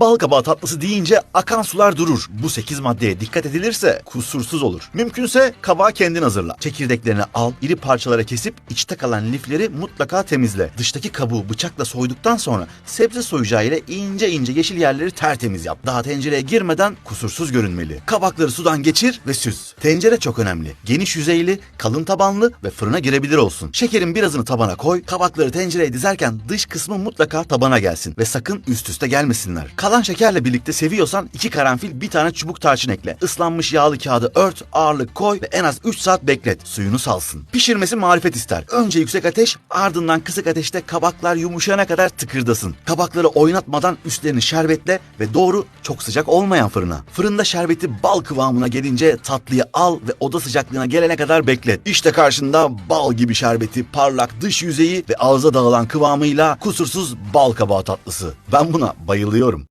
Bal kabağı tatlısı deyince akan sular durur. Bu 8 maddeye dikkat edilirse kusursuz olur. Mümkünse kabağı kendin hazırla. Çekirdeklerini al, iri parçalara kesip içte kalan lifleri mutlaka temizle. Dıştaki kabuğu bıçakla soyduktan sonra sebze soyacağı ile ince ince yeşil yerleri tertemiz yap. Daha tencereye girmeden kusursuz görünmeli. Kabakları sudan geçir ve süz. Tencere çok önemli. Geniş yüzeyli, kalın tabanlı ve fırına girebilir olsun. Şekerin birazını tabana koy. Kabakları tencereye dizerken dış kısmı mutlaka tabana gelsin ve sakın üst üste gelmesinler. Kalan şekerle birlikte seviyorsan iki karanfil bir tane çubuk tarçın ekle. Islanmış yağlı kağıdı ört, ağırlık koy ve en az 3 saat beklet. Suyunu salsın. Pişirmesi marifet ister. Önce yüksek ateş, ardından kısık ateşte kabaklar yumuşayana kadar tıkırdasın. Kabakları oynatmadan üstlerini şerbetle ve doğru çok sıcak olmayan fırına. Fırında şerbeti bal kıvamına gelince tatlıyı al ve oda sıcaklığına gelene kadar beklet. İşte karşında bal gibi şerbeti, parlak dış yüzeyi ve ağza dağılan kıvamıyla kusursuz bal kabağı tatlısı. Ben buna bayılıyorum.